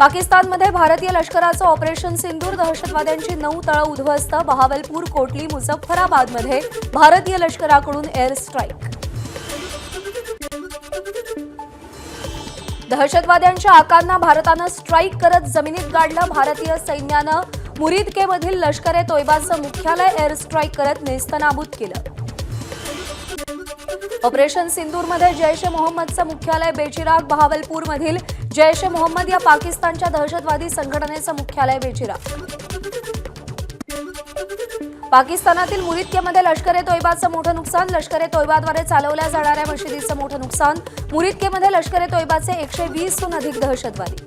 पाकिस्तानमध्ये भारतीय लष्कराचं ऑपरेशन सिंदूर दहशतवाद्यांची नऊ तळं उद्ध्वस्त बहावलपूर कोटली मुझफ्फराबादमध्ये भारतीय लष्कराकडून एअर स्ट्राईक दहशतवाद्यांच्या आकांना भारतानं स्ट्राईक करत जमिनीत गाडलं भारतीय सैन्यानं. मुरिदकेमधील लष्कर ए तोयबाचं मुख्यालय एअर स्ट्राईक करत नेस्तनाबूत केलं. ऑपरेशन सिंदूरमध्ये जैश ए मोहम्मदचं मुख्यालय बेचिराग बहावलपूरमधील जैश ए मोहम्मद या पाकिस्तानच्या दहशतवादी संघटनेचं मुख्यालय बेचिरा पाकिस्तानातील मुरिदकेमध्ये लष्कर ए तोयबाचं मोठं नुकसान लष्कर ए तोयबाद्वारे चालवल्या जाणाऱ्या मशिदीचं मोठं नुकसान मुरिदकेमध्ये लष्कर ए तोयबाचे एकशे वीसहून अधिक दहशतवादी.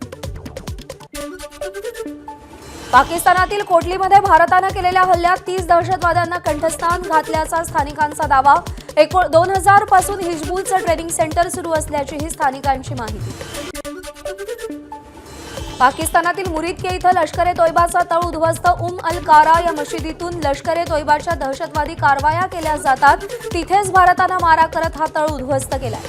पाकिस्तानातील कोटलीमध्ये भारतानं केलेल्या हल्ल्यात तीस दहशतवाद्यांना कंठस्थान घातल्याचा स्थानिकांचा दावा. एको दोन हजारपासून हिजबुलचं ट्रेनिंग सेंटर सुरू असल्याचीही स्थानिकांची माहिती. पाकिस्तानातील मुरिदके इथं लष्कर ए तोयबाचा तळ उद्ध्वस्त उम अल कारा या मशिदीतून लष्कर ए तोयबाच्या दहशतवादी कारवाया केल्या जातात. तिथेच भारतानं मारा करत हा तळ उद्ध्वस्त केलाय.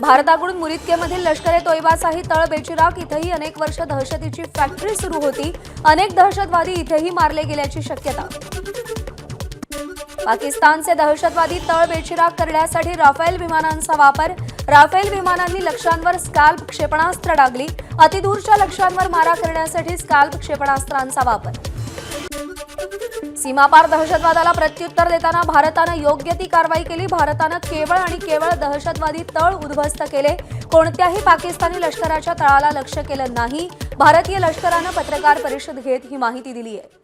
भारताकडून मुरिदकेमधील लष्कर ए तोयबाचाही तळ बेचिराक इथंही अनेक वर्ष दहशतीची फॅक्टरी सुरू होती. अनेक दहशतवादी इथेही मारले गेल्याची शक्यता. पाकिस्तानचे दहशतवादी तळ बेचिराग करण्यासाठी राफेल विमानांचा वापर राफेल विमानांनी लक्ष्यांवर स्काल्प क्षेपणास्त्र डागली. अतिदूरच्या लक्ष्यांवर मारा करण्यासाठी स्कॅल्प क्षेपणास्त्रांचा वापर. सीमापार दहशतवादाला प्रत्युत्तर देताना भारतानं योग्य ती कारवाई केली. भारतानं केवळ आणि केवळ दहशतवादी तळ उद्ध्वस्त केले. कोणत्याही पाकिस्तानी लष्कराच्या तळाला लक्ष केलं नाही. भारतीय लष्करानं पत्रकार परिषद घेत ही माहिती दिली आहे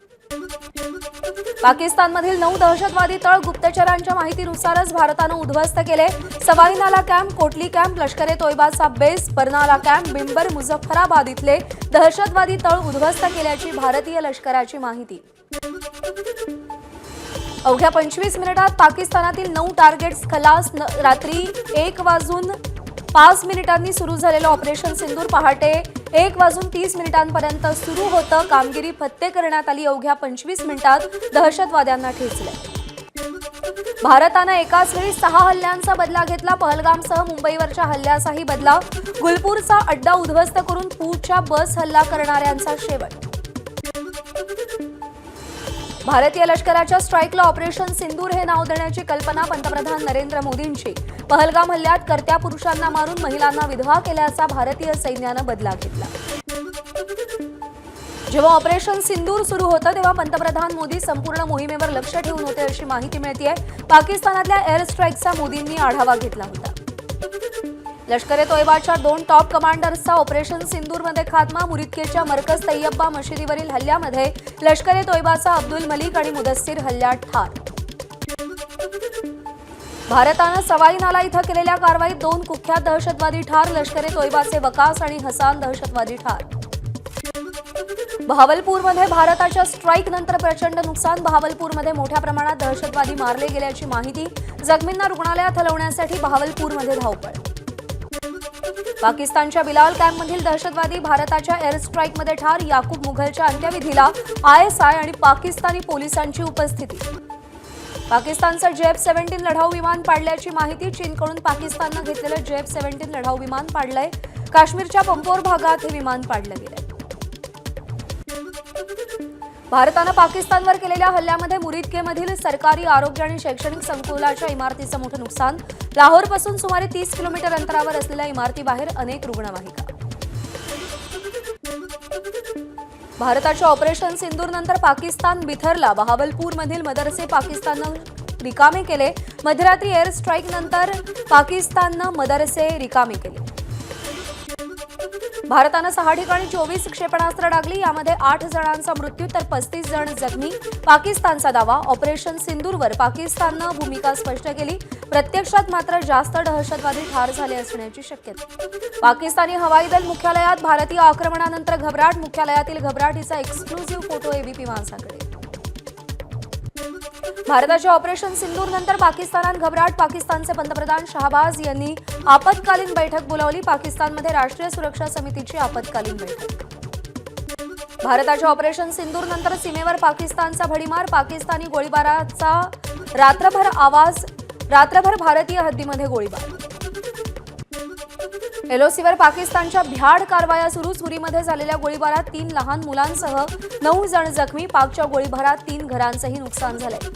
पाकिस्तानमधील नऊ दहशतवादी तळ गुप्तचरांच्या माहितीनुसारच भारतानं उद्ध्वस्त केले. सवाईनाला कॅम्प कोटली कॅम्प लष्करे तोयबाचा बेस बर्नाला कॅम्प बिंबर मुझफ्फराबाद इथले दहशतवादी तळ उद्ध्वस्त केल्याची भारतीय लष्कराची माहिती. अवघ्या पंचवीस मिनिटात पाकिस्तानातील नऊ टार्गेट्स खलास न- रात्री एक वाजून पाच मिनिटांनी सुरू झालेलं ऑपरेशन सिंदूर पहाटे एक वाजून तीस मिनिटांपर्यंत सुरू होतं. कामगिरी फत्ते करण्यात आली. अवघ्या पंचवीस मिनिटात दहशतवाद्यांना ठेचले. भारतानं एकाच वेळी सहा हल्ल्यांचा बदला घेतला. पहलगामसह मुंबईवरच्या हल्ल्याचाही बदला गुलपूरचा अड्डा उद्ध्वस्त करून पूरच्या बस हल्ला करणाऱ्यांचा शेवट. भारतीय लष्कराच्या स्ट्राईकला ऑपरेशन सिंदूर हे नाव देण्याची कल्पना पंतप्रधान नरेंद्र मोदींची. पहलगाम हल्ल्यात कर्त्या पुरुषांना मारून महिलांना विधवा केल्याचा भारतीय सैन्यानं बदला घेतला. जेव्हा ऑपरेशन सिंदूर सुरू होतं तेव्हा पंतप्रधान मोदी संपूर्ण मोहिमेवर लक्ष ठेवून होते अशी माहिती मिळतीये. पाकिस्तानातल्या एअर स्ट्राईकचा मोदींनी आढावा घेतला होता. लष्कर ए तोयबाच्या दोन टॉप कमांडर्सचा ऑपरेशन सिंदूरमध्ये खात्मा मुरिदकेच्या मरकज तैयब्बा मशिदीवरील हल्ल्यामध्ये लष्कर ए तोयबाचा अब्दुल मलिक आणि मुदस्सीर हल्ल्यात ठार. भारतानं सवाई नाला इथं केलेल्या कारवाईत दोन कुख्यात दहशतवादी ठार लष्कर ए तोयबाचे वकास आणि हसान दहशतवादी ठार. बहावलपूरमध्ये भारताच्या स्ट्राईक नंतर प्रचंड नुकसान बहावलपूरमध्ये मोठ्या प्रमाणात दहशतवादी मारले गेल्याची माहिती जखमींना रुग्णालयात हलवण्यासाठी बहावलपूरमध्ये धावपळ. पाकिस्तानच्या बिलाल कॅम्पमधील दहशतवादी भारताच्या एअर स्ट्राईकमध्ये ठार याकूब मुघलच्या अंत्यविधीला आयएसआय आणि पाकिस्तानी पोलिसांची उपस्थिती. पाकिस्तानचं जेफ सेव्हन्टीन लढाऊ विमान पाडल्याची माहिती चीनकडून पाकिस्ताननं घेतलेलं जेफ सेव्हन्टीन लढाऊ विमान पाडलंय. काश्मीरच्या पंपोर भागात हे विमान पाडलं गेलं भारतानं पाकिस्तानवर केलेल्या हल्ल्यामध्ये मुरिदकेमधील सरकारी आरोग्य आणि शैक्षणिक संकुलाच्या इमारतीचं मोठं नुकसान. लाहोरपासून सुमारे तीस किलोमीटर अंतरावर असलेल्या इमारतीबाहेर अनेक रुग्णवाहिका. भारताच्या ऑपरेशन सिंदूरनंतर पाकिस्तान बिथरला. बहावलपूरमधील मदरसे पाकिस्ताननं रिकामे केले. मध्यरात्री एअर स्ट्राईक नंतर पाकिस्ताननं मदरसे रिकामे केले. भारतानं सहा ठिकाणी चोवीस क्षेपणास्त्र डागली यामध्ये आठ जणांचा मृत्यू तर पस्तीस जण जखमी. पाकिस्तानचा दावा ऑपरेशन सिंदूरवर पाकिस्ताननं भूमिका स्पष्ट केली. प्रत्यक्षात मात्र जास्त दहशतवादी ठार झाले असण्याची शक्यता. पाकिस्तानी हवाई दल मुख्यालयात भारतीय आक्रमणानंतर घबराट मुख्यालयातील घबराटीचा एक्सक्लुझिव्ह फोटो एबीपी माझाकडे भारताच्या ऑपरेशन सिंदूर नंतर पाकिस्तानात घबराट. पाकिस्तानचे पंतप्रधान शहाबाज यांनी आपत्कालीन बैठक बोलावली. पाकिस्तानमध्ये राष्ट्रीय सुरक्षा समितीची आपत्कालीन बैठक. भारताच्या ऑपरेशन सिंदूर नंतर सीमेवर पाकिस्तानचा भडीमार. पाकिस्तानी गोळीबाराचा रात्रभर आवाज रात्रभर भारतीय हद्दीमध्ये गोळीबार. एलओसीवर पाकिस्तानच्या भ्याड कारवाया सुरू सुरीमध्ये झालेल्या गोळीबारात तीन लहान मुलांसह नऊ जण जखमी. पाकच्या गोळीबारात तीन घरांचंही नुकसान झालंय.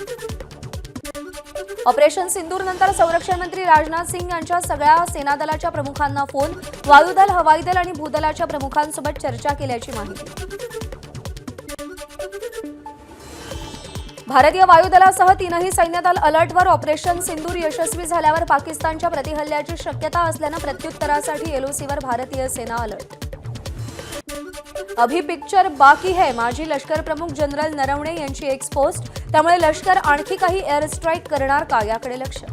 ऑपरेशन सिंदूरनंतर संरक्षण मंत्री राजनाथ सिंग यांच्या सगळ्या सेनादलाच्या प्रमुखांना फोन. वायुदल हवाई दल आणि भूदलाच्या प्रमुखांसोबत चर्चा केल्याची माहिती. भारतीय वायुदलासह तीनही सैन्यदल अलर्टवर ऑपरेशन सिंदूर यशस्वी झाल्यावर पाकिस्तानच्या प्रतिहल्ल्याची शक्यता असल्यानं प्रत्युत्तरासाठी एलओसीवर भारतीय सेना अलर्ट. अभि पिक्चर बाकी है. माजी लष्कर प्रमुख जनरल नरवणे यांची एक्सपोस्ट त्यामुळे लष्कर आणखी काही एअर स्ट्राईक करणार का? याकडे लक्ष.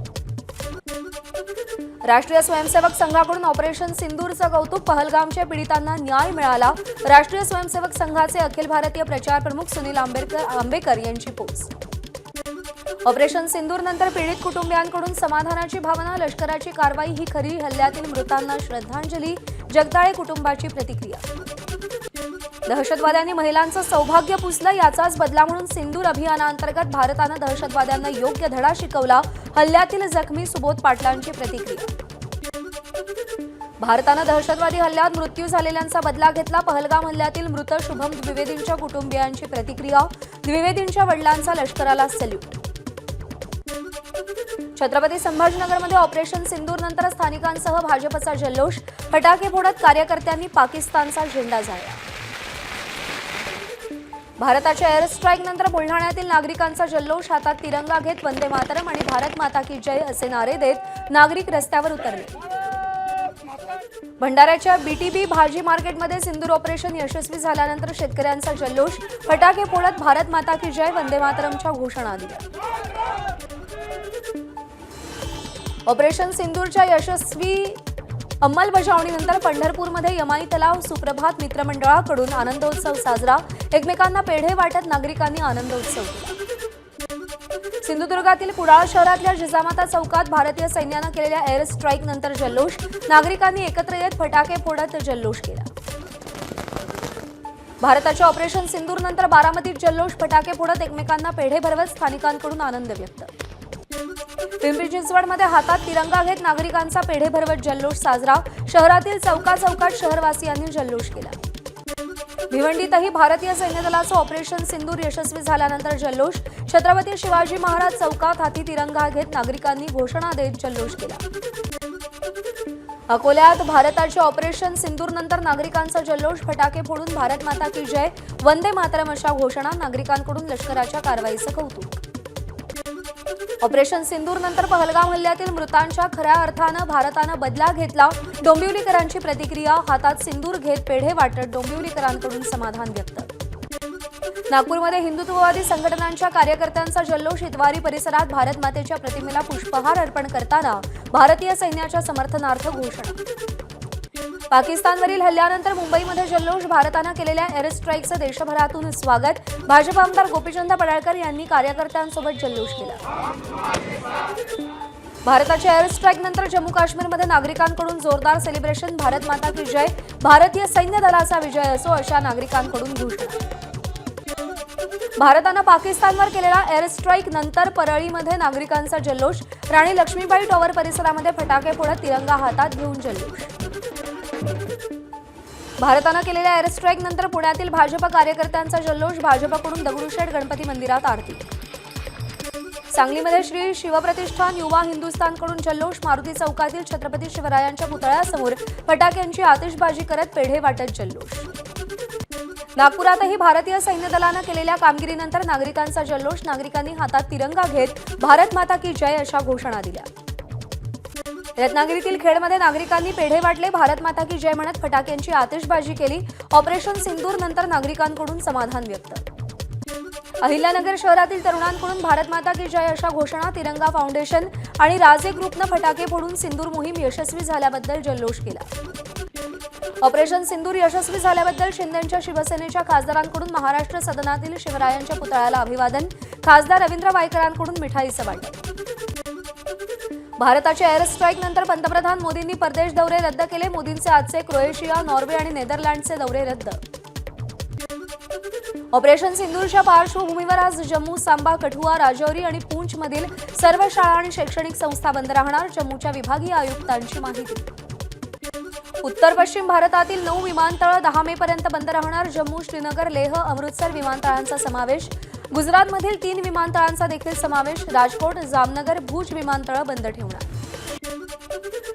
राष्ट्रीय स्वयंसेवक संघाकडून ऑपरेशन सिंदूरचं कौतुक पहलगामच्या पीडितांना न्याय मिळाला. राष्ट्रीय स्वयंसेवक संघाचे अखिल भारतीय प्रचार प्रमुख सुनील आंबेडकर आंबेकर यांची पोस्ट. ऑपरेशन सिंदूर नंतर पीडित कुटुंबियांकडून समाधानाची भावना लष्कराची कारवाई ही खरी हल्ल्यातील मृतांना श्रद्धांजली जगदाळे कुटुंबाची प्रतिक्रिया. दहशतवाद्यांनी महिलांचं सौभाग्य पुसलं याचाच बदला म्हणून सिंदूर अभियानाअंतर्गत भारतानं दहशतवाद्यांना योग्य धडा शिकवला. हल्ल्यातील जखमी सुबोध पाटलांची प्रतिक्रिया. भारतानं दहशतवादी हल्ल्यात मृत्यू झालेल्यांचा बदला घेतला. पहलगाम हल्ल्यातील मृत शुभम द्विवेदींच्या कुटुंबियांची प्रतिक्रिया. द्विवेदींच्या वडिलांचा लष्कराला सल्यूट. छत्रपती संभाजीनगरमध्ये ऑपरेशन सिंदूरनंतर स्थानिकांसह भाजपचा जल्लोष. फटाके फोडत कार्यकर्त्यांनी पाकिस्तानचा झेंडा जाळला भारताच्या एअर स्ट्राईक नंतर बुलढाण्यातील नागरिकांचा जल्लोष हातात तिरंगा घेत वंदे मातरम आणि भारत माता की जय असे नारे देत नागरिक रस्त्यावर उतरले. भंडाऱ्याच्या बीटीबी भाजी मार्केटमध्ये सिंदूर ऑपरेशन यशस्वी झाल्यानंतर शेतकऱ्यांचा जल्लोष फटाके फोडत भारत माता की जय वंदे मातरमच्या घोषणा दिल्या. ऑपरेशन सिंदूरच्या यशस्वी अंमलबजावणीनंतर पंढरपूरमध्ये यमाई तलाव सुप्रभात मित्रमंडळाकडून आनंदोत्सव साजरा. एकमेकांना पेढे वाटत नागरिकांनी आनंदोत्सव. केला सिंधुदुर्गातील कुडाळ शहरातल्या जिजामाता चौकात भारतीय सैन्यानं केलेल्या एअर स्ट्राईक नंतर जल्लोष. नागरिकांनी एकत्र येत फटाके फोडत जल्लोष केला. भारताच्या ऑपरेशन सिंदूरनंतर बारामतीत जल्लोष. फटाके फोडत एकमेकांना पेढे भरवत स्थानिकांकडून आनंद व्यक्त. पिंपरी चिंचवडमध्ये हातात तिरंगा घेत नागरिकांचा पेढेभरवत जल्लोष साजरा. शहरातील चौका चौकात शहरवासियांनी जल्लोष केला. भिवंडीतही भारतीय सैन्य दलाचं ऑपरेशन सिंदूर यशस्वी झाल्यानंतर जल्लोष. छत्रपती शिवाजी महाराज चौकात हाती तिरंगा घेत नागरिकांनी घोषणा देत जल्लोष केला. अकोल्यात भारताच्या ऑपरेशन सिंदूरनंतर नागरिकांचा जल्लोष. फटाके फोडून भारत माता की जय. वंदे मातरम अशा घोषणा नागरिकांकडून लष्कराच्या कारवाईचं कौतुक. ऑपरेशन सिंदूर नंतर पहलगाम हल्ल्यातील मृतांच्या खऱ्या अर्थानं भारतानं बदला घेतला. डोंबिवलीकरांची प्रतिक्रिया हातात सिंदूर घेत पेढे वाटत डोंबिवलीकरांकडून समाधान व्यक्त. नागपूरमध्ये हिंदुत्ववादी संघटनांच्या कार्यकर्त्यांचा जल्लोष इतवारी परिसरात भारत मातेच्या प्रतिमेला पुष्पहार अर्पण करताना भारतीय सैन्याच्या समर्थनार्थ घोषणा पाकिस्तानवरील हल्ल्यानंतर मुंबईमध्ये जल्लोष भारतानं केलेल्या एअर स्ट्राईकचं देशभरातून स्वागत. भाजप आमदार गोपीचंद पडाळकर यांनी कार्यकर्त्यांसोबत जल्लोष केला. भारताच्या एअर स्ट्राईक नंतर जम्मू काश्मीरमध्ये नागरिकांकडून जोरदार सेलिब्रेशन भारत माता की जय. भारतीय सैन्य दलाचा विजय असो अशा नागरिकांकडून घोषणा. भारतानं पाकिस्तानवर केलेला एअर स्ट्राईक नंतर परळीमध्ये नागरिकांचा जल्लोष. राणी लक्ष्मीबाई टॉवर परिसरामध्ये फटाके फोडत तिरंगा हातात घेऊन जल्लोष. भारतानं केलेल्या एअर स्ट्राईक नंतर पुण्यातील भाजप कार्यकर्त्यांचा जल्लोष. भाजपकडून दगडूशेठ गणपती मंदिरात आरती. सांगलीमध्ये श्री शिवप्रतिष्ठान युवा हिंदुस्थानकडून जल्लोष. मारुती चौकातील छत्रपती शिवरायांच्या पुतळ्यासमोर फटाक्यांची आतिषबाजी करत पेढे वाटत जल्लोष. नागपुरातही भारतीय सैन्य दलानं केलेल्या कामगिरीनंतर नागरिकांचा जल्लोष. नागरिकांनी हातात तिरंगा घेत भारत माता की जय अशा घोषणा दिल्या. रत्नागिरीतील खेडमध्ये नागरिकांनी पेढे वाटले. भारत माता की जय म्हणत फटाक्यांची आतिषबाजी केली. ऑपरेशन सिंदूर नंतर नागरिकांकडून समाधान व्यक्त. अहिल्यानगर शहरातील तरुणांकडून भारत माता की जय अशा घोषणा तिरंगा फाउंडेशन आणि राजे ग्रुपनं फटाके फोडून सिंदूर मोहीम यशस्वी झाल्याबद्दल जल्लोष केला. ऑपरेशन सिंदूर यशस्वी झाल्याबद्दल शिंदेच्या शिवसेनेच्या खासदारांकडून महाराष्ट्र सदनातील शिवरायांच्या पुतळ्याला अभिवादन. खासदार रवींद्र वायकरांकडून मिठाईचं वाटप. भारताच्या एअर स्ट्राईक नंतर पंतप्रधान मोदींनी परदेश दौरे रद्द केले. मोदींचे आजचे क्रोएशिया नॉर्वे आणि नेदरलँडचे दौरे रद्द. ऑपरेशन सिंदूरच्या पार्श्वभूमीवर आज जम्मू सांबा कठुआ राजौरी आणि पूंछमधील सर्व शाळा आणि शैक्षणिक संस्था बंद राहणार जम्मूच्या विभागीय आयुक्तांची माहिती. उत्तर पश्चिम भारतातील नऊ विमानतळ दहा मे पर्यंत बंद राहणार जम्मू श्रीनगर लेह अमृतसर विमानतळांचा समावेश गुजरातमधील तीन विमानतळांचा देखील समावेश. राजकोट जामनगर भुज विमानतळ बंद ठेवणार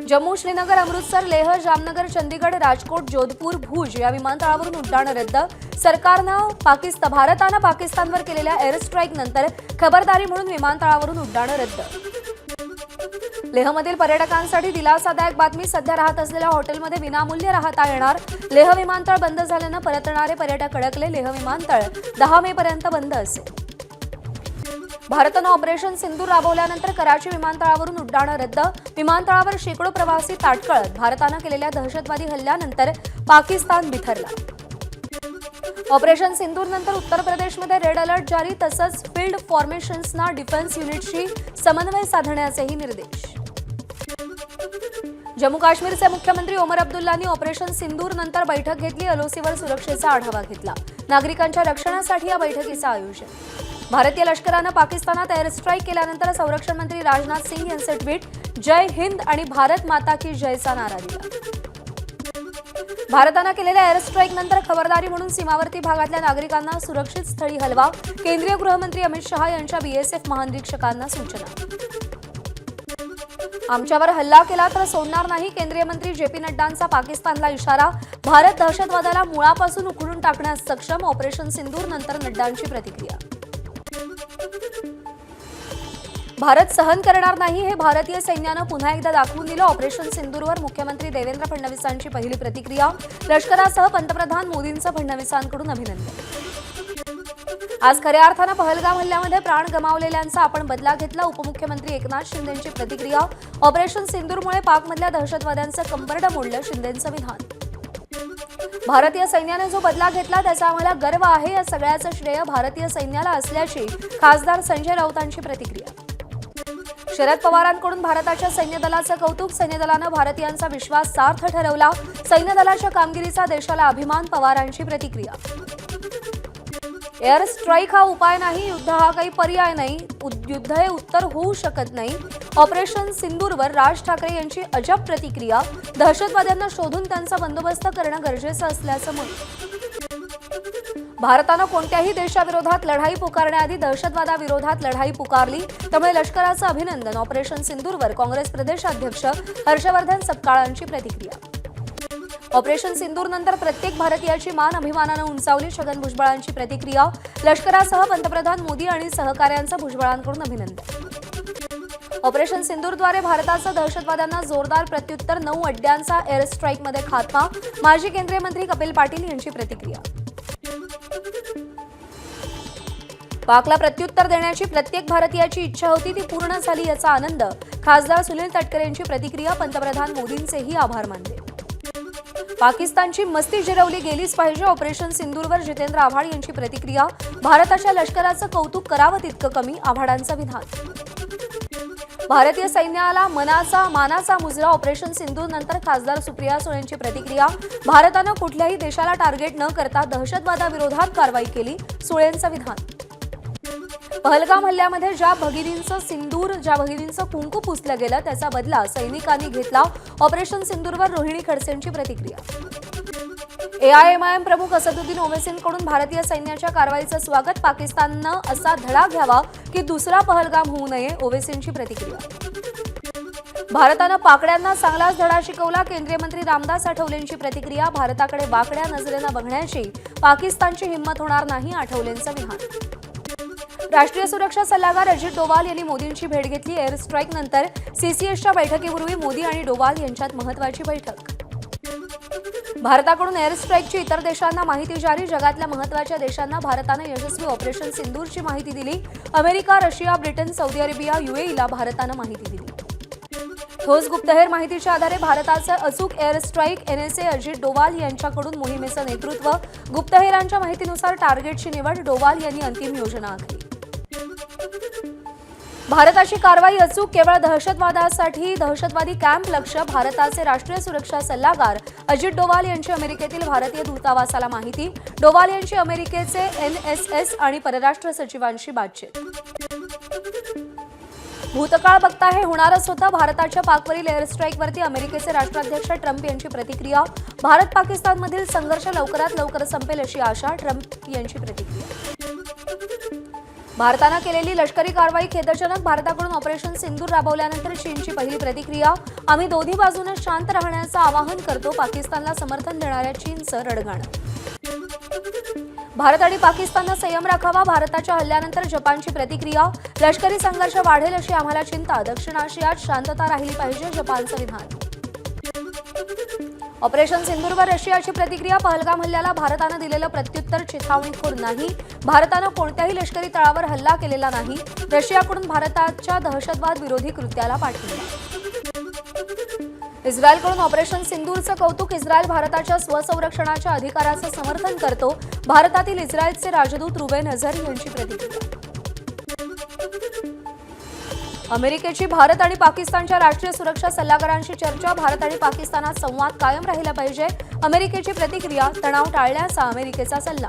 जम्मू श्रीनगर अमृतसर लेह जामनगर चंदीगड राजकोट जोधपूर भुज या विमानतळावरून उड्डाण रद्द. सरकारनं पाकिस्तान भारतानं पाकिस्तानवर केलेल्या एअर स्ट्राईक नंतर खबरदारी म्हणून विमानतळावरून उड्डाण रद्द. लेहमधील पर्यटकांसाठी दिलासादायक बातमी सध्या राहत असलेल्या हॉटेलमध्ये विनामूल्य राहता येणार. लेह विमानतळ बंद झाल्यानं परतणारे पर्यटक अडकले. लेह विमानतळ दहा मे पर्यंत बंद असेल. भारतानं ऑपरेशन सिंधूर राबवल्यानंतर कराची विमानतळावरून उड्डाणं रद्द. विमानतळावर शेकडो प्रवासी ताटकळत. भारतानं केलेल्या दहशतवादी हल्ल्यानंतर पाकिस्तान बिथरला. ऑपरेशन सिंधूरनंतर उत्तर प्रदेशमध्ये रेड अलर्ट जारी. तसंच फील्ड फॉर्मेशन्सना डिफेन्स युनिटशी समन्वय साधण्याचेही निर्देश. जम्मू काश्मीरचे मुख्यमंत्री ओमर अब्दुल्लांनी ऑपरेशन सिंदूर नंतर बैठक घेतली. एलओसीवर सुरक्षेचा आढावा घेतला. नागरिकांच्या रक्षणासाठी या बैठकीचं आयोजन. भारतीय लष्करानं पाकिस्तानात एअर स्ट्राईक केल्यानंतर संरक्षण मंत्री राजनाथ सिंग यांचे ट्विट जय हिंद आणि भारत माता की जयचा नारा दिला. भारतानं केलेल्या एअर स्ट्राईक नंतर खबरदारी म्हणून सीमावर्ती भागातल्या नागरिकांना सुरक्षित स्थळी हलवा केंद्रीय गृहमंत्री अमित शहा यांच्या बीएसएफ महानिरीक्षकांना सूचना. आमच्यावर हल्ला केला तर सोडणार नाही केंद्रीय मंत्री जे पी नड्डांचा पाकिस्तानला इशारा. भारत दहशतवादाला मुळापासून उखडून टाकण्यास सक्षम ऑपरेशन सिंदूर नंतर नड्डांची प्रतिक्रिया. भारत सहन करणार नाही हे भारतीय सैन्यानं पुन्हा एकदा दाखवून दिलं. ऑपरेशन सिंदूरवर मुख्यमंत्री देवेंद्र फडणवीसांची पहिली प्रतिक्रिया. लष्करासह पंतप्रधान मोदींचं फडणवीसांकडून अभिनंदन. आज खऱ्या अर्थानं पहलगाम हल्ल्यामध्ये प्राण गमावलेल्यांचा आपण बदला घेतला. उपमुख्यमंत्री एकनाथ शिंदेंची प्रतिक्रिया. ऑपरेशन सिंदूरमुळे पाकमधल्या दहशतवाद्यांचं कंबरडं मोडलं शिंदेंचं विधान. भारतीय सैन्याने जो बदला घेतला त्याचा आम्हाला गर्व आहे. या सगळ्याचं श्रेय भारतीय सैन्याला असल्याची खासदार संजय राऊतांची प्रतिक्रिया. शरद पवारांकडून भारताच्या सैन्य दलाचं कौतुक. सैन्य दलानं भारतीयांचा विश्वास सार्थ ठरवला. सैन्य दलाच्या कामगिरीचा देशाला अभिमान पवारांची प्रतिक्रिया. एअर स्ट्राईक हा उपाय नाही युद्ध हा काही पर्याय नाही उद- युद्ध हे उत्तर होऊ शकत नाही. ऑपरेशन सिंदूरवर राज ठाकरे यांची अजब प्रतिक्रिया दहशतवाद्यांना शोधून त्यांचा बंदोबस्त करणं गरजेचं असल्याचं मत. भारतानं कोणत्याही देशाविरोधात लढाई पुकारण्याआधी दहशतवादाविरोधात लढाई पुकारली त्यामुळे लष्कराचं अभिनंदन. ऑपरेशन सिंदूरवर काँग्रेस प्रदेशाध्यक्ष हर्षवर्धन सपकाळांची प्रतिक्रिया. ऑपरेशन सिंदूर नंतर प्रत्येक भारतीयाची मान अभिमानानं उंचावली. छगन भुजबळांची प्रतिक्रिया. लष्करासह पंतप्रधान मोदी आणि सहकाऱ्यांचं भुजबळांकडून अभिनंदन. ऑपरेशन सिंदूरद्वारे भारताचं दहशतवाद्यांना जोरदार प्रत्युत्तर नऊ अड्ड्यांचा एअर स्ट्राईकमध्ये खात्मा माजी केंद्रीय मंत्री कपिल पाटील यांची प्रतिक्रिया. पाकला प्रत्युत्तर देण्याची प्रत्येक भारतीयाची इच्छा होती ती पूर्ण झाली याचा आनंद. खासदार सुनील तटकरे यांची प्रतिक्रिया पंतप्रधान मोदींचेही आभार मानले. पाकिस्तानची मस्ती जिरवली गेलीच पाहिजे. ऑपरेशन सिंदूरवर जितेंद्र आव्हाड यांची प्रतिक्रिया. भारताच्या लष्कराचं कौतुक करावं तितकं कमी आव्हाडांचं विधान. भारतीय सैन्याला मनाचा मानाचा मुजरा ऑपरेशन सिंधू नंतर खासदार सुप्रिया सुळेंची प्रतिक्रिया. भारतानं कुठल्याही देशाला टार्गेट न करता दहशतवादाविरोधात कारवाई केली सुळेंचं विधान. पहलगाम हल्ल्यामध्ये ज्या भगिनींचं सिंदूर ज्या भगिनींचं कुंकू पुसलं गेलं त्याचा बदला सैनिकांनी घेतला. ऑपरेशन सिंदूरवर रोहिणी खडसेंची प्रतिक्रिया. एआयएमआयएम प्रमुख असदुद्दीन ओवेसींकडून भारतीय सैन्याच्या कारवाईचं स्वागत. पाकिस्ताननं असा धडा घ्यावा की दुसरा पहलगाम होऊ नये ओवेसींची प्रतिक्रिया. भारतानं पाकड्यांना चांगलाच धडा शिकवला. केंद्रीय मंत्री रामदास आठवलेंची प्रतिक्रिया. भारताकडे वाकड्या नजरेनं बघण्याची पाकिस्तानची हिंमत होणार नाही आठवलेंचं विधान राष्ट्रीय सुरक्षा सल्लागार अजित डोवाल यांनी मोदींची भेट घेतली. एअर स्ट्राईक नंतर सीसीएसच्या बैठकीपूर्वी मोदी आणि डोवाल यांच्यात महत्वाची बैठक. भारताकडून एअर स्ट्राईकची इतर देशांना माहिती जारी. जगातल्या महत्त्वाच्या देशांना भारतानं यशस्वी ऑपरेशन सिंदूरची माहिती दिली. America Russia Britain Saudi Arabia युएईला भारतानं माहिती दिली. ठोस गुप्तहेर माहितीच्या आधारे भारताचं अचूक air strike NSA Ajit Doval यांच्याकडून मोहिमेचं नेतृत्व. गुप्तहेरांच्या माहितीनुसार टार्गेटची निवड डोवाल यांनी अंतिम योजना आखली. भारताची कारवाई अचूक केवळ दहशतवादासाठी दहशतवादी कॅम्प लक्ष भारताचे राष्ट्रीय सुरक्षा सल्लागार अजित डोवाल यांची अमेरिकेतील भारतीय दूतावासाला माहिती. डोवाल यांची अमेरिकेचे एन एस एस आणि परराष्ट्र सचिवांशी बातचीत. भूतकाळ बघता हे होणारच होतं. भारताच्या पाकवरील एअर स्ट्राईकवरती अमेरिकेचे राष्ट्राध्यक्ष ट्रम्प यांची प्रतिक्रिया. भारत पाकिस्तानमधील संघर्ष लवकरात लवकर संपेल अशी आशा ट्रम्प यांची प्रतिक्रिया. भारतानं केलेली लष्करी कारवाई खेदजनक. भारताकडून ऑपरेशन सिंदूर राबवल्यानंतर चीनची पहिली प्रतिक्रिया. आम्ही दोन्ही बाजूने शांत राहण्याचं आवाहन करतो. पाकिस्तानला समर्थन देणाऱ्या चीनचं रडगाणं भारत आणि पाकिस्ताननं संयम राखावा. भारताच्या हल्ल्यानंतर जपानची प्रतिक्रिया. लष्करी संघर्ष वाढेल अशी आम्हाला चिंता. दक्षिण आशियात शांतता राहिली पाहिजे जपानचं विधान. ऑपरेशन सिंधूरवर रशियाची प्रतिक्रिया पहलगाम हल्ल्याला भारतानं दिलेलं प्रत्युत्तर चिथावणीखोर नाही. भारतानं कोणत्याही लष्करी तळावर हल्ला केलेला नाही. रशियाकडून भारताच्या दहशतवाद विरोधी कृत्याला पाठिंबा. इस्रायलकडून ऑपरेशन सिंदूरचं कौतुक इस्रायल भारताच्या स्वसंरक्षणाच्या अधिकाराचं समर्थन करतो. भारतातील इस्रायलचे राजदूत रुबेन अझर यांची प्रतिक्रिया. अमेरिकेची भारत आणि पाकिस्तानच्या राष्ट्रीय सुरक्षा सल्लागारांशी चर्चा भारत आणि पाकिस्तानात संवाद कायम राहिला पाहिजे. अमेरिकेची प्रतिक्रिया तणाव टाळण्याचा अमेरिकेचा सल्ला.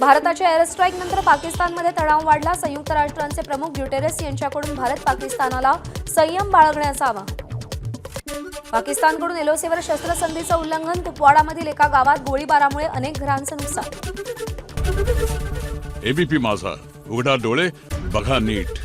भारताच्या एअरस्ट्राईक नंतर पाकिस्तानमध्ये तणाव वाढला. संयुक्त राष्ट्रांचे प्रमुख ग्युटेरेस यांच्याकडून भारत पाकिस्तानाला संयम बाळगण्याचा आवाहन. पाकिस्तानकडून एलओसीवर शस्त्रसंधीचं उल्लंघन. कुपवाडामधील एका गावात गोळीबारामुळे अनेक घरांचं नुकसान. एबीपी माझा. उघडा डोळे बघा नीट.